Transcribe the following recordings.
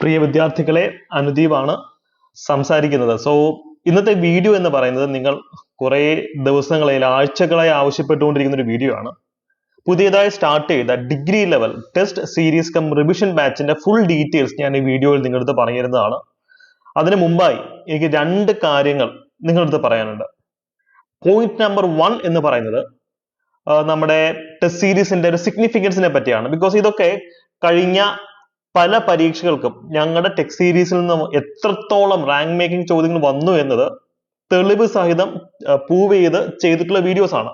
പ്രിയ വിദ്യാർത്ഥികളെ അനുദീപാണ് സംസാരിക്കുന്നത്. സോ ഇന്നത്തെ വീഡിയോ എന്ന് പറയുന്നത് നിങ്ങൾ കുറേ ദിവസങ്ങളായി ആഴ്ചകളായി ആവശ്യപ്പെട്ടുകൊണ്ടിരിക്കുന്ന ഒരു വീഡിയോ ആണ്. പുതിയതായി സ്റ്റാർട്ട് ചെയ്ത degree level test series cum revision ബാച്ചിന്റെ ഫുൾ ഡീറ്റെയിൽസ് ഞാൻ ഈ വീഡിയോയിൽ നിങ്ങളുടെ അടുത്ത് പറഞ്ഞു തരുന്നതാണ് അതിനു മുമ്പായി എനിക്ക് രണ്ട് കാര്യങ്ങൾ നിങ്ങളുടെ അടുത്ത് പറയാനുണ്ട്. പോയിന്റ് നമ്പർ വൺ എന്ന് പറയുന്നത് നമ്മുടെ ടെസ്റ്റ് സീരീസിന്റെ ഒരു സിഗ്നിഫിക്കൻസിനെ പറ്റിയാണ്. ബിക്കോസ് ഇതൊക്കെ കഴിഞ്ഞ പല പരീക്ഷകൾക്കും ഞങ്ങളുടെ ടെക് സീരീസിൽ നിന്ന് എത്രത്തോളം റാങ്ക് മേക്കിംഗ് ചോദ്യങ്ങൾ വന്നു എന്നത് തെളിവ് സഹിതം പ്രൂവ് ചെയ്ത് ചെയ്തിട്ടുള്ള വീഡിയോസ് ആണ്.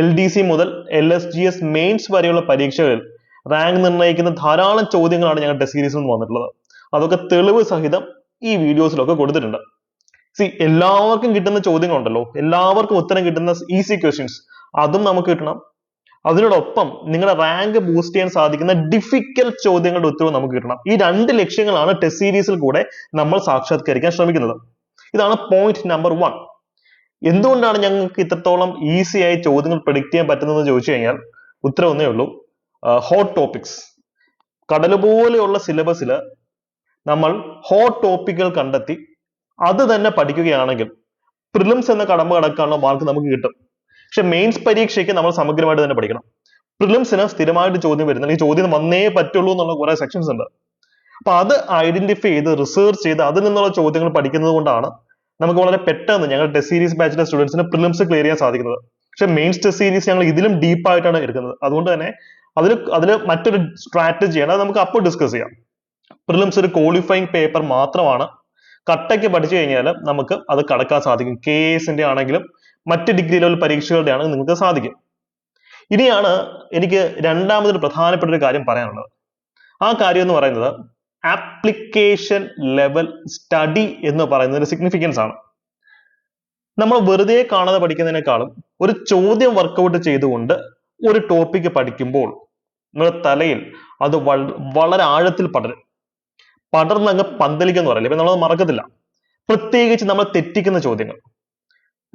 എൽ ഡി സി മുതൽ L S G S mains വരെയുള്ള പരീക്ഷകളിൽ റാങ്ക് നിർണയിക്കുന്ന ധാരാളം ചോദ്യങ്ങളാണ് ഞങ്ങളുടെ ടെസ്റ്റ് സീരീസിൽ നിന്ന് വന്നിട്ടുള്ളത്. അതൊക്കെ തെളിവ് സഹിതം ഈ വീഡിയോസിലൊക്കെ കൊടുത്തിട്ടുണ്ട്. സി എല്ലാവർക്കും കിട്ടുന്ന ചോദ്യങ്ങളുണ്ടല്ലോ. എല്ലാവർക്കും ഉത്തരം കിട്ടുന്ന ഈസി ക്വസ്റ്റ്യൻസ് അതും നമുക്ക് കിട്ടണം. അതിനോടൊപ്പം നിങ്ങളുടെ റാങ്ക് ബൂസ്റ്റ് ചെയ്യാൻ സാധിക്കുന്ന ഡിഫിക്കൽട്ട് ചോദ്യങ്ങളുടെ ഉത്തരവും നമുക്ക് കിട്ടണം. ഈ രണ്ട് ലക്ഷ്യങ്ങളാണ് ടെസ്റ്റ് സീരീസിൽ കൂടെ നമ്മൾ സാക്ഷാത്കരിക്കാൻ ശ്രമിക്കുന്നത്. ഇതാണ് പോയിന്റ് നമ്പർ വൺ എന്തുകൊണ്ടാണ് ഞങ്ങൾക്ക് ഇത്രത്തോളം ഈസി ആയി ചോദ്യങ്ങൾ പ്രഡിക്റ്റ് ചെയ്യാൻ പറ്റുന്നത് ചോദിച്ചു കഴിഞ്ഞാൽ ഉത്തരം ഒന്നേ ഉള്ളൂ. ഹോട്ട് ടോപ്പിക്സ് കടൽ പോലെയുള്ള സിലബസിൽ നമ്മൾ ഹോട്ട് ടോപ്പിക്കുകൾ കണ്ടെത്തി അത് തന്നെ പഠിക്കുകയാണെങ്കിൽ പ്രിലിംസ് എന്ന കടമ്പ കടക്കാനുള്ള മാർക്ക് നമുക്ക് കിട്ടും. പക്ഷെ മെയിൻസ് പരീക്ഷയ്ക്ക് നമ്മൾ സമഗ്രമായിട്ട് തന്നെ പഠിക്കണം. പ്രിലിംസിന് സ്ഥിരമായിട്ട് ചോദ്യം വരുന്ന ഈ ചോദ്യം വന്നേ പറ്റുള്ളൂ എന്നുള്ള കുറെ സെക്ഷൻസ് ഉണ്ട്. അപ്പൊ അത് ഐഡന്റിഫൈ ചെയ്ത് റിസർച്ച് ചെയ്ത് അതിൽ നിന്നുള്ള ചോദ്യങ്ങൾ പഠിക്കുന്നത് കൊണ്ടാണ് നമുക്ക് വളരെ പെട്ടെന്ന് ഞങ്ങൾ ടെസ്റ്റ് സീരീസ് ബാച്ചിലെ സ്റ്റുഡൻസിന് പ്രിലിംസ് ക്ലിയർ ചെയ്യാൻ സാധിക്കുന്നത്. പക്ഷെ മെയിൻസ് ടെസ്റ്റ് സീരീസ് ഞങ്ങൾ ഇതിലും ഡീപ്പായിട്ടാണ് എടുക്കുന്നത്. അതുകൊണ്ട് തന്നെ അതിൽ അതിൽ മറ്റൊരു സ്ട്രാറ്റജിയാണ് അത് നമുക്ക് അപ്പോൾ ഡിസ്കസ് ചെയ്യാം. പ്രിലിംസ് ഒരു qualifying പേപ്പർ മാത്രമാണ്. കട്ടയ്ക്ക് പഠിച്ചു കഴിഞ്ഞാൽ നമുക്ക് അത് കടക്കാൻ സാധിക്കും. കെ എസിന്റെ ആണെങ്കിലും മറ്റ് ഡിഗ്രി ലെവൽ പരീക്ഷകളുടെ ആണെങ്കിലും നിങ്ങൾക്ക് സാധിക്കും. ഇനിയാണ് എനിക്ക് രണ്ടാമതൊരു പ്രധാനപ്പെട്ട ഒരു കാര്യം പറയാനുള്ളത്. ആ കാര്യം എന്ന് പറയുന്നത് ആപ്ലിക്കേഷൻ ലെവൽ സ്റ്റഡി എന്ന് പറയുന്നതിന്റെ സിഗ്നിഫിക്കൻസ് ആണ്. നമ്മൾ വെറുതെ കാണാതെ പഠിക്കുന്നതിനേക്കാളും ഒരു ചോദ്യം വർക്കൗട്ട് ചെയ്തുകൊണ്ട് ഒരു ടോപ്പിക്ക് പഠിക്കുമ്പോൾ നിങ്ങളുടെ തലയിൽ അത് വള- വളരെ ആഴത്തിൽ പടരും. പടർന്നങ്ങ് പന്തലിക്കെന്ന് പറയില്ല? ഇപ്പൊ നമ്മളത് മറക്കത്തില്ല. പ്രത്യേകിച്ച് നമ്മൾ തെറ്റിക്കുന്ന ചോദ്യങ്ങൾ.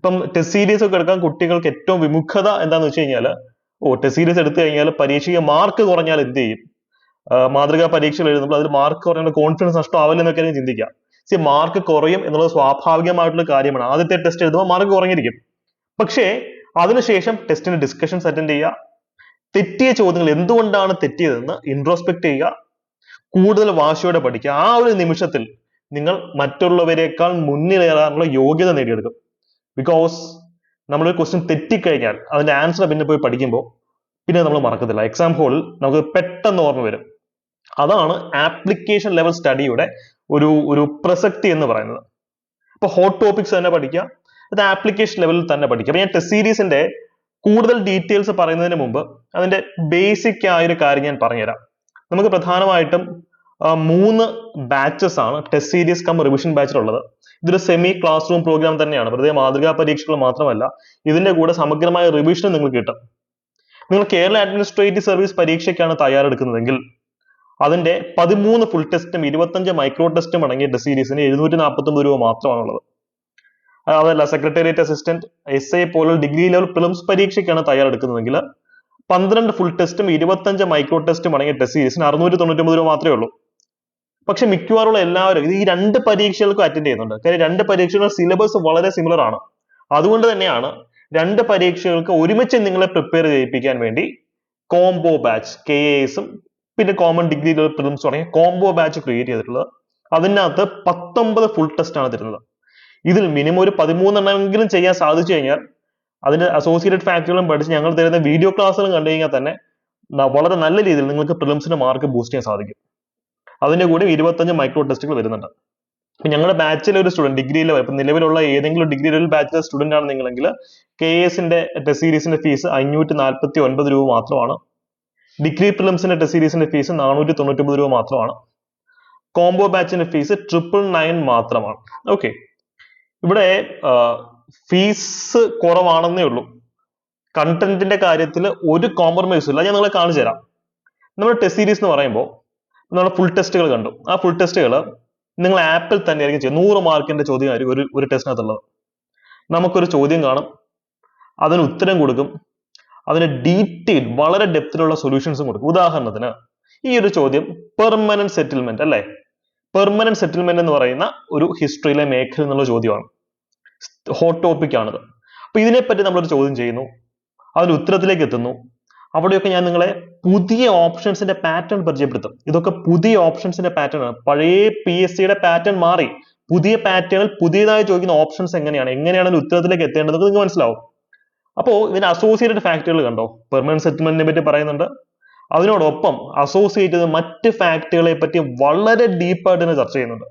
ഇപ്പം ടെസ്റ്റ് സീരീസ് ഒക്കെ എടുക്കാൻ കുട്ടികൾക്ക് ഏറ്റവും വിമുഖത എന്താന്ന് വെച്ച് കഴിഞ്ഞാൽ ഓ ടെസ്റ്റ് സീരീസ് എടുത്തു കഴിഞ്ഞാൽ പരീക്ഷയ്ക്ക് മാർക്ക് കുറഞ്ഞാൽ എന്ത് ചെയ്യും? മാതൃകാ പരീക്ഷകൾ എഴുതുമ്പോൾ അതിൽ മാർക്ക് കുറഞ്ഞാൽ കോൺഫിഡൻസ് നഷ്ടമാവില്ല എന്നൊക്കെ ആയിരിക്കും ചിന്തിക്കാം സി മാർക്ക് കുറയും എന്നുള്ളത് സ്വാഭാവികമായിട്ടുള്ള കാര്യമാണ്. ആദ്യത്തെ ടെസ്റ്റ് എഴുതുമ്പോൾ മാർക്ക് കുറഞ്ഞിരിക്കും. പക്ഷേ അതിനുശേഷം ടെസ്റ്റിന് ഡിസ്കഷൻസ് അറ്റൻഡ് ചെയ്യുക. തെറ്റിയ ചോദ്യങ്ങൾ എന്തുകൊണ്ടാണ് തെറ്റിയതെന്ന് ഇൻട്രോസ്പെക്ട് ചെയ്യുക. കൂടുതൽ വാശിയോടെ പഠിക്കുക. ആ ഒരു നിമിഷത്തിൽ നിങ്ങൾ മറ്റുള്ളവരെക്കാൾ മുന്നിലേറാനുള്ള യോഗ്യത നേടിയെടുക്കും. ബിക്കോസ് നമ്മളൊരു ക്വസ്റ്റ്യൻ തെറ്റിക്കഴിഞ്ഞാൽ അതിന്റെ ആൻസർ പിന്നെ പോയി പഠിക്കുമ്പോൾ പിന്നെ നമ്മൾ മറക്കത്തില്ല. എക്സാം ഹോളിൽ നമുക്ക് പെട്ടെന്ന് ഓർമ്മ വരും. അതാണ് ആപ്ലിക്കേഷൻ ലെവൽ സ്റ്റഡിയുടെ ഒരു ഒരു പ്രസക്തി എന്ന് പറയുന്നത്. ഇപ്പൊ ഹോട്ട് ടോപ്പിക്സ് തന്നെ പഠിക്കുക അത് ആപ്ലിക്കേഷൻ ലെവലിൽ തന്നെ പഠിക്കുക. അപ്പൊ ഞാൻ ടെസ്റ്റ് സീരീസിന്റെ കൂടുതൽ ഡീറ്റെയിൽസ് പറയുന്നതിന് മുമ്പ് അതിന്റെ ബേസിക് ആയ ഒരു കാര്യം ഞാൻ പറഞ്ഞുതരാം. നമുക്ക് പ്രധാനമായിട്ടും മൂന്ന് ബാച്ചസ് ആണ് ടെസ്റ്റ് സീരീസ് കം റിവിഷൻ ബാച്ചിലുള്ളത് ഇതൊരു സെമി ക്ലാസ് റൂം പ്രോഗ്രാം തന്നെയാണ്. വെറുതെ മാതൃകാ പരീക്ഷകൾ മാത്രമല്ല ഇതിന്റെ കൂടെ സമഗ്രമായ റിവിഷനും നിങ്ങൾക്ക് കിട്ടും. നിങ്ങൾ കേരള അഡ്മിനിസ്ട്രേറ്റീവ് സർവീസ് പരീക്ഷയ്ക്കാണ് തയ്യാറെടുക്കുന്നതെങ്കിൽ അതിന്റെ പതിമൂന്ന് ഫുൾ ടെസ്റ്റും ഇരുപത്തഞ്ച് മൈക്രോ ടെസ്റ്റും അടങ്ങിയ ടെസ്റ്റ് സീരീസിന് എഴുന്നൂറ്റി നാൽപ്പത്തൊമ്പത് രൂപ മാത്രമാണുള്ളത്. അതല്ല സെക്രട്ടേറിയറ്റ് അസിസ്റ്റന്റ് എസ് ഐ പോലുള്ള ഡിഗ്രി ലെവൽ പ്രിലിംസ് പരീക്ഷയ്ക്കാണ് തയ്യാറെടുക്കുന്നതെങ്കിൽ പന്ത്രണ്ട് ഫുൾ ടെസ്റ്റും ഇരുപത്തഞ്ച് മൈക്രോ ടെസ്റ്റും അടങ്ങിയ ടെസ്റ്റ് സീരീസിന് അറുന്നൂറ്റി തൊണ്ണൂറ്റിയൊമ്പത് രൂപ മാത്രമേ ഉള്ളൂ. പക്ഷെ മിക്കവാറുള്ള എല്ലാവരും ഈ രണ്ട് പരീക്ഷകൾക്കും അറ്റൻഡ് ചെയ്യുന്നുണ്ട്. കാര്യം രണ്ട് പരീക്ഷകളുടെ സിലബസ് വളരെ സിമിലർ ആണ്. അതുകൊണ്ട് തന്നെയാണ് രണ്ട് പരീക്ഷകൾക്ക് ഒരുമിച്ച് നിങ്ങളെ പ്രിപ്പയർ ചെയ്യിപ്പിക്കാൻ വേണ്ടി കോംബോ ബാച്ച് കെ എസും പിന്നെ കോമൺ ഡിഗ്രി പ്രിലിംസ് തുടങ്ങിയ കോംബോ ബാച്ച് ക്രിയേറ്റ് ചെയ്തിട്ടുള്ളത്. അതിനകത്ത് പത്തൊമ്പത് ഫുൾ ടെസ്റ്റ് ആണ് തരുന്നത്. ഇതിൽ മിനിമം ഒരു പതിമൂന്നെണ്ണമെങ്കിലും ചെയ്യാൻ സാധിച്ചു കഴിഞ്ഞാൽ അതിന്റെ അസോസിയേറ്റഡ് ഫാക്ടറുകളും പഠിച്ച് ഞങ്ങൾ തരുന്ന വീഡിയോ ക്ലാസ്സുകളും കണ്ടു കഴിഞ്ഞാൽ തന്നെ വളരെ നല്ല രീതിയിൽ നിങ്ങൾക്ക് പ്രിലിംസിന്റെ മാർക്ക് ബൂസ്റ്റ് ചെയ്യാൻ സാധിക്കും. അതിന്റെ കൂടെ ഇരുപത്തഞ്ച് മൈക്രോ ടെസ്റ്റുകൾ വരുന്നുണ്ട്. ഇപ്പൊ ഞങ്ങളുടെ ബാച്ചിലെ ഒരു സ്റ്റുഡന്റ് ഡിഗ്രിയിലോ ഇപ്പൊ നിലവിലുള്ള ഏതെങ്കിലും ഡിഗ്രിയിലെ ഒരു ബാച്ചിലെ സ്റ്റുഡന്റ് ആണ് നിങ്ങളെങ്കിൽ കെ എസിന്റെ ടെസ്റ്റ് സീരീസിന്റെ ഫീസ് അഞ്ഞൂറ്റി നാൽപ്പത്തി ഒൻപത് രൂപ മാത്രമാണ്. ഡിഗ്രി പ്രിലിംസിന്റെ ടെസ്റ്റ് സീരീസിന്റെ ഫീസ് നാനൂറ്റി തൊണ്ണൂറ്റി ഒമ്പത് രൂപ മാത്രമാണ്. കോംബോ ബാച്ചിന്റെ ഫീസ് ട്രിപ്പിൾ നയൻ മാത്രമാണ്. ഓക്കെ ഇവിടെ ഫീസ് കുറവാണെന്നേ ഉള്ളൂ. കണ്ടന്റിന്റെ കാര്യത്തിൽ ഒരു കോംപ്രമൈസും ഇല്ല. ഞാൻ നിങ്ങളെ കാണിച്ചു തരാം നമ്മുടെ ടെസ്റ്റ് സീരീസ് എന്ന് പറയുമ്പോൾ നമ്മൾ ഫുൾ ടെസ്റ്റുകൾ കണ്ടു. ആ ഫുൾ ടെസ്റ്റുകൾ നിങ്ങൾ ആപ്പിൽ തന്നെ ആയിരിക്കും ചെയ്യുക. നൂറ് മാർക്കിന്റെ ചോദ്യമായിരിക്കും ഒരു ഒരു ടെസ്റ്റിനകത്തുള്ളത് നമുക്കൊരു ചോദ്യം കാണും. അതിന് ഉത്തരം കൊടുക്കും. അതിന് ഡീറ്റെയിൽ വളരെ ഡെപ്തിലുള്ള സൊല്യൂഷൻസും കൊടുക്കും. ഉദാഹരണത്തിന് ഈ ഒരു ചോദ്യം പെർമനന്റ് സെറ്റിൽമെന്റ് അല്ലേ? പെർമനന്റ് സെറ്റിൽമെന്റ് എന്ന് പറയുന്ന ഒരു ഹിസ്റ്ററിയിലെ മേഖല എന്നുള്ള ചോദ്യമാണ്. ഹോട്ട് ടോപ്പിക് ആണിത്. അപ്പൊ ഇതിനെപ്പറ്റി നമ്മളൊരു ചോദ്യം ചെയ്യുന്നു. അതിന് ഉത്തരത്തിലേക്ക് എത്തുന്നു. അവിടെയൊക്കെ ഞാൻ നിങ്ങളെ പുതിയ ഓപ്ഷൻസിന്റെ പാറ്റേൺ പരിചയപ്പെടുത്തും. ഇതൊക്കെ പുതിയ ഓപ്ഷൻസിന്റെ പാറ്റേൺ ആണ്. പഴയ പി എസ് സിയുടെ പാറ്റേൺ മാറി പുതിയ പാറ്റേണിൽ പുതിയതായി ചോദിക്കുന്ന ഓപ്ഷൻസ് എങ്ങനെയാണ്? എങ്ങനെയാണ് ഉത്തരത്തിലേക്ക് എത്തേണ്ടത് നിങ്ങൾക്ക് മനസ്സിലാവും. അപ്പോൾ ഇതിന് അസോസിയേറ്റഡ് ഫാക്ടറികൾ കണ്ടോ? പെർമനന്റ് സെറ്റിൽമെന്റിനെ പറ്റി പറയുന്നുണ്ട്. അതിനോടൊപ്പം അസോസിയേറ്റ് ചെയ്ത മറ്റ് ഫാക്ടുകളെ പറ്റി വളരെ ഡീപ്പായിട്ട് തന്നെ ചർച്ച ചെയ്യുന്നുണ്ട്.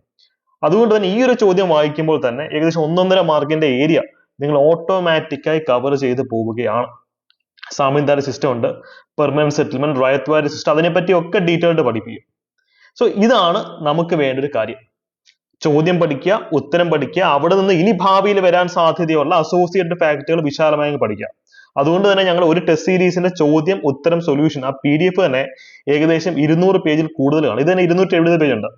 അതുകൊണ്ട് തന്നെ ഈ ഒരു ചോദ്യം വായിക്കുമ്പോൾ തന്നെ ഏകദേശം ഒന്നൊന്നര മാർക്കിന്റെ ഏരിയ നിങ്ങൾ ഓട്ടോമാറ്റിക്കായി കവർ ചെയ്ത് പോവുകയാണ്. സാമീന്ദാര സിസ്റ്റം ഉണ്ട് പെർമനന്റ് സെറ്റിൽമെന്റ് റയത്വാരി സിസ്റ്റം അതിനെപ്പറ്റി ഒക്കെ ഡീറ്റെയിൽഡ് പഠിപ്പിക്കും. സോ ഇതാണ് നമുക്ക് വേണ്ട ഒരു കാര്യം. ചോദ്യം പഠിക്കുക ഉത്തരം പഠിക്കുക അവിടെ നിന്ന് ഇനി ഭാവിയിൽ വരാൻ സാധ്യതയുള്ള അസോസിയേറ്റഡ് ഫാക്ടുകൾ വിശാലമായി പഠിക്കുക. അതുകൊണ്ട് തന്നെ ഞങ്ങൾ ഒരു ടെസ്റ്റ് സീരീസിന്റെ ചോദ്യം ഉത്തരം സൊല്യൂഷൻ ആ പി ഡി എഫ് തന്നെ ഏകദേശം ഇരുന്നൂറ് പേജിൽ കൂടുതലാണ് ഇത് തന്നെ ഇരുന്നൂറ്റി എഴുപത് പേജ് ഉണ്ട്.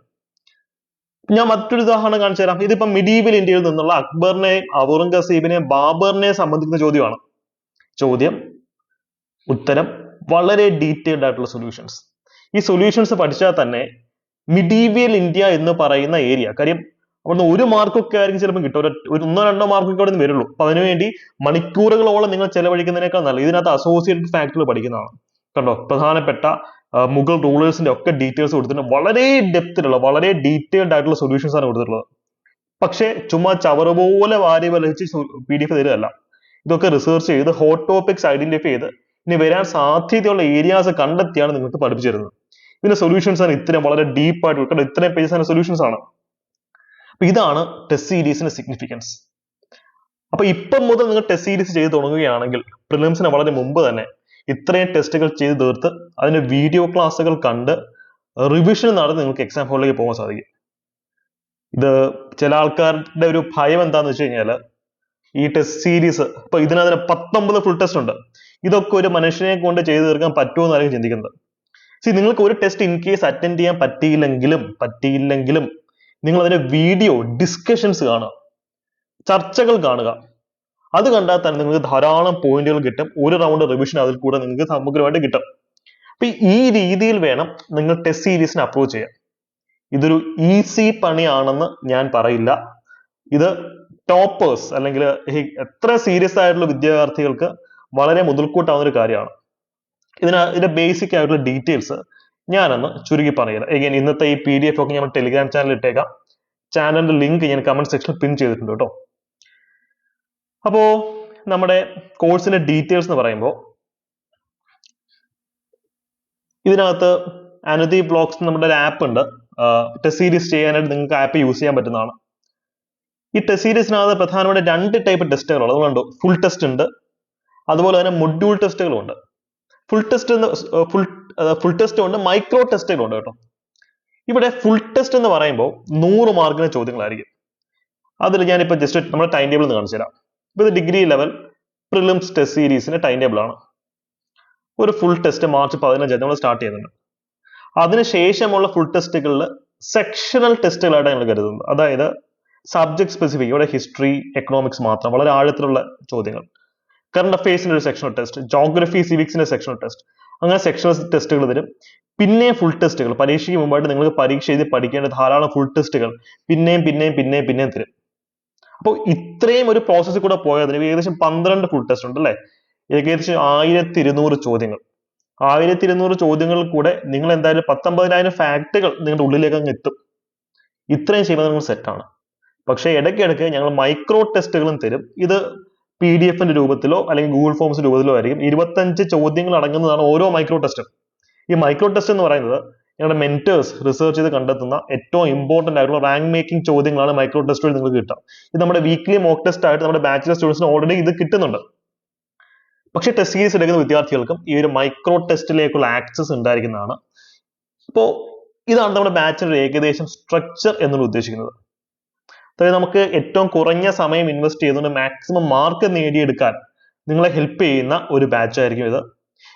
ഞാൻ മറ്റൊരു ഉദാഹരണം കാണിച്ചു തരാം. ഇതിപ്പോ മിഡീവൽ ഇന്ത്യയിൽ നിന്നുള്ള അക്ബറിനെയും ഔറംഗസീബിനെയും ബാബറിനെയും സംബന്ധിക്കുന്ന ചോദ്യമാണ്. ചോദ്യം ഉത്തരം വളരെ ഡീറ്റെയിൽഡ് ആയിട്ടുള്ള സൊല്യൂഷൻസ് ഈ സൊല്യൂഷൻസ് പഠിച്ചാൽ തന്നെ മിഡീവിയൽ ഇന്ത്യ എന്ന് പറയുന്ന ഏരിയ കാര്യം അവിടുന്ന് ഒരു മാർക്കൊക്കെ ആയിരിക്കും ചിലപ്പോൾ കിട്ടും. ഒരു ഒന്നോ രണ്ടോ മാർക്കൊക്കെ അവിടെ നിന്ന് വരുള്ളൂ. അപ്പൊ അതിനുവേണ്ടി മണിക്കൂറുകളോളം നിങ്ങൾ ചെലവഴിക്കുന്നതിനേക്കാൾ നല്ലത്. ഇതിനകത്ത് അസോസിയേറ്റഡ് ഫാക്ടറുകൾ പഠിക്കുന്നതാണ്. കണ്ടോ? പ്രധാനപ്പെട്ട മുഗൾ റൂളേഴ്സിന്റെ ഒക്കെ ഡീറ്റെയിൽസ് കൊടുത്തിട്ടുണ്ട് വളരെ ഡെപ്തിലുള്ള വളരെ ഡീറ്റെയിൽഡ് ആയിട്ടുള്ള സൊല്യൂഷൻസ് ആണ് കൊടുത്തിട്ടുള്ളത്. പക്ഷേ ചുമ്മാ ചവറ് പോലെ വാരി വലിച്ച് പി ഡി എഫ് തരുകയല്ല ഇതൊക്കെ റിസർച്ച് ചെയ്ത് ഹോട്ട് ടോപ്പിക്സ് ഐഡന്റിഫൈ ചെയ്ത് ഇനി വരാൻ സാധ്യതയുള്ള ഏരിയാസ് കണ്ടെത്തിയാണ് നിങ്ങൾക്ക് പഠിപ്പിച്ചു തരുന്നത് ഇതിന്റെ സൊല്യൂഷൻസ് ആണ് ഇത്രയും വളരെ ഡീപ്പായിട്ട് ആയിട്ട് കാരണം ഇത്രയും പേജസ് ആണ് സൊല്യൂഷൻസ് ആണ്. അപ്പൊ ഇതാണ് ടെസ്റ്റ് സീരീസിന്റെ സിഗ്നിഫിക്കൻസ് അപ്പൊ ഇപ്പം മുതൽ നിങ്ങൾ ടെസ്റ്റ് സീരീസ് ചെയ്ത് തുടങ്ങുകയാണെങ്കിൽ പ്രിലിംസിന് വളരെ മുമ്പ് തന്നെ ഇത്രയും ടെസ്റ്റുകൾ ചെയ്ത് തീർത്ത് അതിന്റെ വീഡിയോ ക്ലാസ്സുകൾ കണ്ട് റിവിഷൻ നടത്തി നിങ്ങൾക്ക് എക്സാം ഹോളിലേക്ക് പോകാൻ സാധിക്കും. ഇത് ചില ആൾക്കാരുടെ ഒരു ഭയം എന്താന്ന് വെച്ച് കഴിഞ്ഞാൽ ഈ ടെസ്റ്റ് സീരീസ് ഇപ്പൊ ഇതിനകത്ത് പത്തൊമ്പത് ഫുൾ ടെസ്റ്റ് ഉണ്ട്. ഇതൊക്കെ ഒരു മനുഷ്യനെ കൊണ്ട് ചെയ്തു തീർക്കാൻ പറ്റുമോ എന്നായിരിക്കും ചിന്തിക്കുന്നത്. സി നിങ്ങൾക്ക് ഒരു ടെസ്റ്റ് ഇൻ കേസ് അറ്റൻഡ് ചെയ്യാൻ പറ്റിയില്ലെങ്കിലും പറ്റിയില്ലെങ്കിലും നിങ്ങൾ അതിന്റെ വീഡിയോ ഡിസ്കഷൻസ് കാണുക. ചർച്ചകൾ കാണുക. അത് കണ്ടാൽ തന്നെ നിങ്ങൾക്ക് ധാരാളം പോയിന്റുകൾ കിട്ടും. ഒരു റൗണ്ട് റിവിഷൻ അതിൽ കൂടെ നിങ്ങൾക്ക് സമഗ്രമായിട്ട് കിട്ടും. അപ്പൊ ഈ രീതിയിൽ വേണം നിങ്ങൾ ടെസ്റ്റ് സീരീസിനെ അപ്രോച്ച് ചെയ്യാൻ. ഇതൊരു ഈസി പണിയാണെന്ന് ഞാൻ പറയില്ല. ഇത് ടോപ്പേഴ്സ് അല്ലെങ്കിൽ എത്ര സീരിയസ് ആയിട്ടുള്ള വിദ്യാർത്ഥികൾക്ക് വളരെ മുതൽക്കൂട്ടാവുന്ന ഒരു കാര്യമാണ്. ഇതിന് ഇതിന്റെ ബേസിക് ആയിട്ടുള്ള ഡീറ്റെയിൽസ് ഞാനൊന്ന് ചുരുക്കി പറയുന്നത് എങ്ങനെ ഇന്നത്തെ ഈ പി ഡി എഫ് ഒക്കെ ഞാൻ ടെലിഗ്രാം ചാനൽ ഇട്ടേക്കാം ചാനലിന്റെ ലിങ്ക് ഞാൻ കമന്റ് സെക്ഷനിൽ പിൻ ചെയ്തിട്ടുണ്ട് കേട്ടോ. അപ്പോ നമ്മുടെ കോഴ്സിന്റെ ഡീറ്റെയിൽസ് എന്ന് പറയുമ്പോൾ ഇതിനകത്ത് അനുദി ബ്ലോഗ്സ് നമ്മുടെ ഒരു ആപ്പ് ഉണ്ട്. ടെസ്റ്റ് സീരീസ് ചെയ്യാനായിട്ട് നിങ്ങൾക്ക് ആപ്പ് യൂസ് ചെയ്യാൻ പറ്റുന്നതാണ്. ഈ ടെസ്റ്റ് സീരീസിനകത്ത് പ്രധാനമായിട്ട് രണ്ട് ടൈപ്പ് ടെസ്റ്റുകളുണ്ട് അതുകൊണ്ട് ഫുൾ ടെസ്റ്റ് ഉണ്ട്. അതുപോലെ തന്നെ മൊഡ്യൂൾ ടെസ്റ്റുകളും ഉണ്ട്. ഫുൾ ടെസ്റ്റ് ഫുൾ ഫുൾ ടെസ്റ്റും ഉണ്ട് മൈക്രോ ടെസ്റ്റുകളുണ്ട് കേട്ടോ. ഇവിടെ ഫുൾ ടെസ്റ്റ് എന്ന് പറയുമ്പോൾ നൂറ് മാർക്കിന് ചോദ്യങ്ങളായിരിക്കും. അതിൽ ഞാനിപ്പോൾ ജസ്റ്റ് നമ്മുടെ ടൈം ടേബിൾ ഒന്ന് കാണിച്ചു തരാം ഇപ്പോൾ ഡിഗ്രി ലെവൽ പ്രിലിംസ് ടെസ്റ്റ് സീരീസിന്റെ ടൈം ടേബിൾ ആണ്. ഒരു ഫുൾ ടെസ്റ്റ് മാർച്ച് പതിനഞ്ചാം നമ്മൾ സ്റ്റാർട്ട് ചെയ്യുന്നുണ്ട്. അതിനുശേഷമുള്ള ഫുൾ ടെസ്റ്റുകളിൽ സെക്ഷണൽ ടെസ്റ്റുകളായിട്ട് ഞങ്ങൾ കരുതുന്നത് അതായത് സബ്ജക്ട് സ്പെസിഫിക് ഇവിടെ ഹിസ്റ്ററി എക്കണോമിക്സ് മാത്രം വളരെ ആഴത്തിലുള്ള ചോദ്യങ്ങൾ. കറണ്ട് അഫയേഴ്സിന്റെ ഒരു സെക്ഷണൽ ടെസ്റ്റ് ജോഗ്രഫി സിവിക്സിന്റെ സെക്ഷണൽ ടെസ്റ്റ് അങ്ങനെ സെക്ഷണൽ ടെസ്റ്റുകൾ തരും പിന്നെ ഫുൾ ടെസ്റ്റുകൾ പരീക്ഷയ്ക്ക് മുമ്പായിട്ട് നിങ്ങൾക്ക് പരീക്ഷ എഴുതി പഠിക്കേണ്ട ധാരാളം ഫുൾ ടെസ്റ്റുകൾ പിന്നെയും പിന്നെയും പിന്നെയും പിന്നെയും തരും അപ്പോൾ ഇത്രയും ഒരു പ്രോസസ്സിൽ കൂടെ പോയതിന് ഏകദേശം പന്ത്രണ്ട് ഫുൾ ടെസ്റ്റ് ഉണ്ട് അല്ലേ? ഏകദേശം ആയിരത്തി ഇരുന്നൂറ് ചോദ്യങ്ങൾ. ആയിരത്തി ഇരുന്നൂറ് ചോദ്യങ്ങളിൽ കൂടെ നിങ്ങൾ എന്തായാലും പത്തൊമ്പതിനായിരം ഫാക്ടുകൾ നിങ്ങളുടെ ഉള്ളിലേക്ക് അങ്ങ് എത്തും. ഇത്രയും ചെയ്യുമ്പോൾ നിങ്ങൾ സെറ്റാണ് പക്ഷേ ഇടയ്ക്കിടയ്ക്ക് ഞങ്ങൾ മൈക്രോ ടെസ്റ്റുകളും തരും. ഇത് പി ഡി എഫിന്റെ രൂപത്തിലോ അല്ലെങ്കിൽ ഗൂഗിൾ ഫോംസ് രൂപത്തിലോ ആയിരിക്കും. ഇരുപത്തഞ്ച് ചോദ്യങ്ങൾ അടങ്ങുന്നതാണ് ഓരോ മൈക്രോ ടെസ്റ്റും ഈ മൈക്രോ ടെസ്റ്റ് എന്ന് പറയുന്നത് ഞങ്ങളുടെ മെന്റേഴ്സ് റിസർച്ച് ചെയ്ത് കണ്ടെത്തുന്ന ഏറ്റവും ഇമ്പോർട്ടന്റ് ആയിട്ടുള്ള റാങ്ക് മേക്കിംഗ് ചോദ്യങ്ങളാണ് മൈക്രോ ടെസ്റ്റ് വഴി നിങ്ങൾക്ക് കിട്ടുക. ഇത് നമ്മുടെ വീക്ക്ലി മോക്ക് ടെസ്റ്റ് ആയിട്ട് നമ്മുടെ ബാച്ചിലർ സ്റ്റുഡൻസിന് ഓൾറെഡി ഇത് കിട്ടുന്നുണ്ട്. പക്ഷെ ടെസ്റ്റ് സീരീസ് എടുക്കുന്ന വിദ്യാർത്ഥികൾക്കും ഈ ഒരു മൈക്രോ ടെസ്റ്റിലേക്കുള്ള ആക്സസ് ഉണ്ടായിരിക്കുന്നതാണ്. അപ്പോൾ ഇതാണ് നമ്മുടെ ബാച്ചിന്റെ ഏകദേശം സ്ട്രക്ചർ എന്നുള്ള ഉദ്ദേശിക്കുന്നത്. അതായത് നമുക്ക് ഏറ്റവും കുറഞ്ഞ സമയം ഇൻവെസ്റ്റ് ചെയ്തുകൊണ്ട് മാക്സിമം മാർക്ക് നേടിയെടുക്കാൻ നിങ്ങളെ ഹെൽപ്പ് ചെയ്യുന്ന ഒരു ബാച്ച് ആയിരിക്കും ഇത്.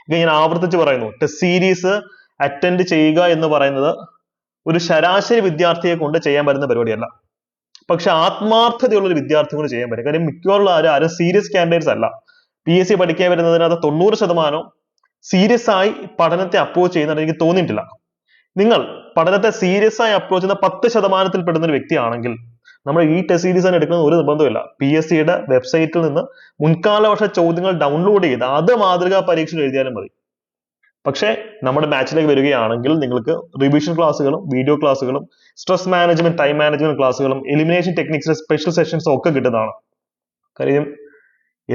ഇത് ഞാൻ ആവർത്തിച്ച് പറയുന്നു. ടെസ്റ്റ് സീരീസ് അറ്റൻഡ് ചെയ്യുക എന്ന് പറയുന്നത് ഒരു ശരാശരി വിദ്യാർത്ഥിയെ കൊണ്ട് ചെയ്യാൻ പറ്റുന്ന പരിപാടിയല്ല. പക്ഷെ ആത്മാർത്ഥതയുള്ള ഒരു വിദ്യാർത്ഥി കൊണ്ട് ചെയ്യാൻ പറ്റും. കാര്യം മിക്കവാറുള്ള ആരും ആരും സീരിയസ് കാൻഡിഡേറ്റ്സ് അല്ല. പി എസ് സി പഠിക്കാൻ വരുന്നതിനകത്ത് തൊണ്ണൂറ് ശതമാനം സീരിയസ് ആയി പഠനത്തെ അപ്രോച്ച് ചെയ്യുന്നതായിട്ട് എനിക്ക് തോന്നിയിട്ടില്ല. നിങ്ങൾ പഠനത്തെ സീരിയസ് ആയി അപ്രോച്ച് ചെയ്യുന്ന പത്ത് ശതമാനത്തിൽ പെടുന്ന ഒരു വ്യക്തിയാണെങ്കിൽ നമ്മൾ ഈ ടെസ്റ്റ് സീരീസ് തന്നെ എടുക്കുന്നത് ഒരു നിർബന്ധമില്ല പി എസ് സിയുടെ വെബ്സൈറ്റിൽ നിന്ന് മുൻകാല വർഷ ചോദ്യങ്ങൾ ഡൗൺലോഡ് ചെയ്ത് അത് മാതൃകാ പരീക്ഷയിൽ എഴുതിയാലും മതി. പക്ഷേ നമ്മുടെ ബാച്ചിലേക്ക് വരികയാണെങ്കിൽ നിങ്ങൾക്ക് റിവിഷൻ ക്ലാസ്സുകളും വീഡിയോ ക്ലാസ്സുകളും സ്ട്രെസ് മാനേജ്മെന്റ് ടൈം മാനേജ്മെന്റ് ക്ലാസ്സുകളും എലിമിനേഷൻ ടെക്നിക്സിന്റെ സ്പെഷ്യൽ സെഷൻസും ഒക്കെ കിട്ടുന്നതാണ്. കാര്യം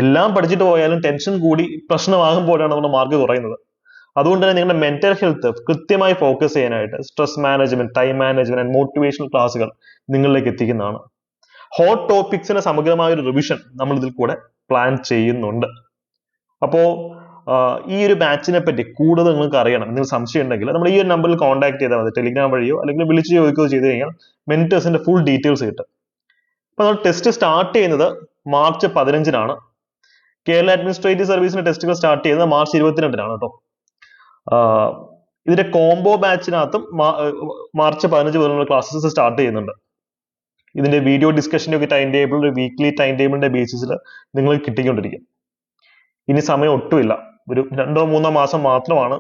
എല്ലാം പഠിച്ചിട്ട് പോയാലും ടെൻഷൻ കൂടി പ്രശ്നമാകുമ്പോഴാണ് നമ്മുടെ മാർക്ക് കുറയുന്നത്. അതുകൊണ്ട് തന്നെ നിങ്ങളുടെ മെന്റൽ ഹെൽത്ത് കൃത്യമായി ഫോക്കസ് ചെയ്യാനായിട്ട് stress management time management and motivational ക്ലാസ്സുകൾ നിങ്ങളിലേക്ക് എത്തിക്കുന്നതാണ്. ഹോട്ട് ടോപ്പിക്സിന് സമഗ്രമായ ഒരു റിവിഷൻ നമ്മൾ ഇതിൽ കൂടെ പ്ലാൻ ചെയ്യുന്നുണ്ട്. അപ്പോ ആഹ് ഈ ഒരു ബാച്ചിനെ പറ്റി കൂടുതൽ നിങ്ങൾക്ക് അറിയണം. നിങ്ങൾ സംശയം ഉണ്ടെങ്കിൽ നമ്മൾ ഈ ഒരു നമ്പറിൽ കോൺടാക്ട് ചെയ്താൽ മതി. ടെലിഗ്രാം വഴിയോ അല്ലെങ്കിൽ വിളിച്ച് ചോദിക്കുകയോ ചെയ്ത് കഴിഞ്ഞാൽ മെന്റേഴ്സിന്റെ ഫുൾ ഡീറ്റെയിൽസ് കിട്ടും. അപ്പോൾ നമ്മൾ ടെസ്റ്റ് സ്റ്റാർട്ട് ചെയ്യുന്നത് മാർച്ച് പതിനഞ്ചിനാണ്. കേരള അഡ്മിനിസ്ട്രേറ്റീവ് സർവീസിന്റെ ടെസ്റ്റുകൾ സ്റ്റാർട്ട് ചെയ്യുന്നത് മാർച്ച് ഇരുപത്തിരണ്ടിനാണ് കേട്ടോ. ഇതിന്റെ കോംബോ ബാച്ചിനകത്തും മാർച്ച് പതിനഞ്ച് മുതലുള്ള ക്ലാസ്സസ് സ്റ്റാർട്ട് ചെയ്യുന്നുണ്ട്. ഇതിന്റെ വീഡിയോ ഡിസ്കഷന്റെ ഒക്കെ ടൈം ടേബിൾ വീക്ക്ലി ടൈം ടേബിളിന്റെ ബേസിസിൽ നിങ്ങൾ കിട്ടിക്കൊണ്ടിരിക്കും. ഇനി സമയം ഒട്ടുമില്ല. ഒരു രണ്ടോ മൂന്നോ മാസം മാത്രമാണ്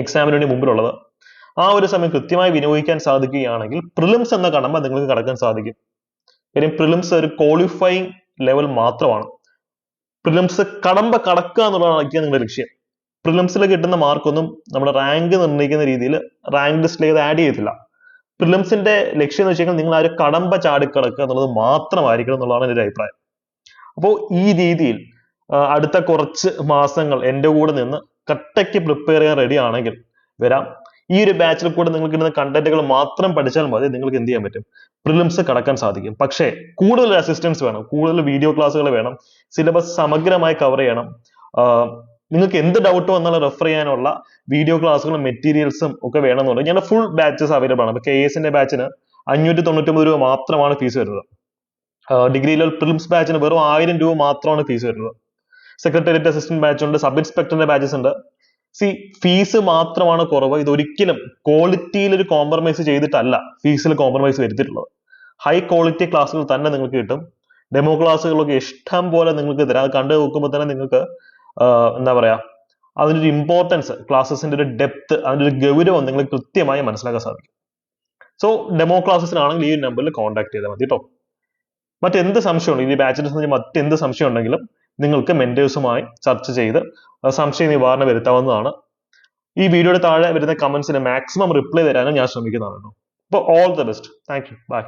എക്സാമിന് വേണ്ടി മുമ്പിലുള്ളത്. ആ ഒരു സമയം കൃത്യമായി വിനിയോഗിക്കാൻ സാധിക്കുകയാണെങ്കിൽ പ്രിലിംസ് എന്ന കടമ്പ നിങ്ങൾക്ക് കടക്കാൻ സാധിക്കും. കാര്യം പ്രിലിംസ് ഒരു ക്വാളിഫൈങ് ലെവൽ മാത്രമാണ്. പ്രിലിംസ് കടമ്പ കടക്കുക എന്നുള്ളതാണ് നിങ്ങളുടെ ലക്ഷ്യം. പ്രിലിംസിൽ കിട്ടുന്ന മാർക്കൊന്നും നമ്മുടെ റാങ്ക് നിർണയിക്കുന്ന രീതിയിൽ റാങ്ക് ലിസ്റ്റിലേക്ക് ആഡ് ചെയ്തിട്ടില്ല. പ്രിലിംസിന്റെ ലക്ഷ്യം എന്ന് വെച്ചാൽ നിങ്ങൾ ആ ഒരു കടമ്പ ചാടിക്കടക്കുക എന്നുള്ളത് മാത്രമായിരിക്കണം എന്നുള്ളതാണ് എന്റെ ഒരു അഭിപ്രായം. അപ്പോൾ ഈ രീതിയിൽ അടുത്ത കുറച്ച് മാസങ്ങൾ എന്റെ കൂടെ നിന്ന് കട്ടയ്ക്ക് പ്രിപ്പയർ ചെയ്യാൻ റെഡി ആണെങ്കിൽ വരാം. ഈ ഒരു ബാച്ചിൽ കൂടെ നിങ്ങൾക്ക് കിട്ടുന്ന കണ്ടന്റുകൾ മാത്രം പഠിച്ചാൽ മതി നിങ്ങൾക്ക് എന്ത് ചെയ്യാൻ പറ്റും? പ്രിലിംസ് കടക്കാൻ സാധിക്കും. പക്ഷേ കൂടുതൽ അസിസ്റ്റൻസ് വേണം കൂടുതൽ വീഡിയോ ക്ലാസ്സുകൾ വേണം സിലബസ് സമഗ്രമായി കവർ ചെയ്യണം. നിങ്ങൾക്ക് എന്ത് ഡൗട്ട് വന്നാലും റെഫർ ചെയ്യാനുള്ള വീഡിയോ ക്ലാസ്സുകളും മെറ്റീരിയൽസും ഒക്കെ വേണമെന്നുണ്ടെങ്കിൽ ഞങ്ങളുടെ ഫുൾ ബാച്ചസ് അവൈലബിൾ ആണ്. കെ എസിന്റെ ബാച്ചിന് അഞ്ഞൂറ്റി തൊണ്ണൂറ്റൊമ്പത് രൂപ മാത്രമാണ് ഫീസ് വരുന്നത്. ഡിഗ്രി ലെവൽ പ്രിലിംസ് ബാച്ചിന് വെറും ആയിരം രൂപ മാത്രമാണ് ഫീസ് വരുന്നത്. സെക്രട്ടേറിയറ്റ് അസിസ്റ്റന്റ് ബാച്ച് ഉണ്ട് സബ് ഇൻസ്പെക്ടറിന്റെ ബാച്ചസ് ഉണ്ട് സി ഫീസ് മാത്രമാണ് കുറവ്. ഇത് ഒരിക്കലും ക്വാളിറ്റിയിൽ ഒരു കോംപ്രമൈസ് ചെയ്തിട്ടല്ല ഫീസിൽ കോംപ്രമൈസ് വരുത്തിയിട്ടുള്ളത്. ഹൈ ക്വാളിറ്റി ക്ലാസ്സുകൾ തന്നെ നിങ്ങൾക്ക് കിട്ടും. ഡെമോ ക്ലാസ്സുകളൊക്കെ ഇഷ്ടം പോലെ നിങ്ങൾക്ക് തരാം. അത് കണ്ടു നോക്കുമ്പോൾ തന്നെ നിങ്ങൾക്ക് എന്താ പറയാ അതിന്റെ ഒരു ഇമ്പോർട്ടൻസ് ക്ലാസ്സസിന്റെ ഒരു ഡെപ്ത് അതിന്റെ ഒരു ഗൗരവം നിങ്ങൾ കൃത്യമായി മനസ്സിലാക്കാൻ സാധിക്കും. സോ ഡെമോ ക്ലാസ്സസിനാണെങ്കിൽ ഈ നമ്പറിൽ കോൺടാക്ട് ചെയ്താൽ മതി കേട്ടോ മറ്റെന്ത് സംശയമുണ്ട്? ഈ ബാച്ചിനെ മറ്റെന്ത് സംശയം ഉണ്ടെങ്കിലും നിങ്ങൾക്ക് മെന്റേഴ്സുമായി ചർച്ച ചെയ്ത് സംശയ നിവാരണം വരുത്താവുന്നതാണ്. ഈ വീഡിയോയുടെ താഴെ വരുന്ന കമൻസിന് മാക്സിമം റിപ്ലൈ തരാനും ഞാൻ ശ്രമിക്കുന്നതാണ് കേട്ടോ അപ്പോൾ all the best thank you bye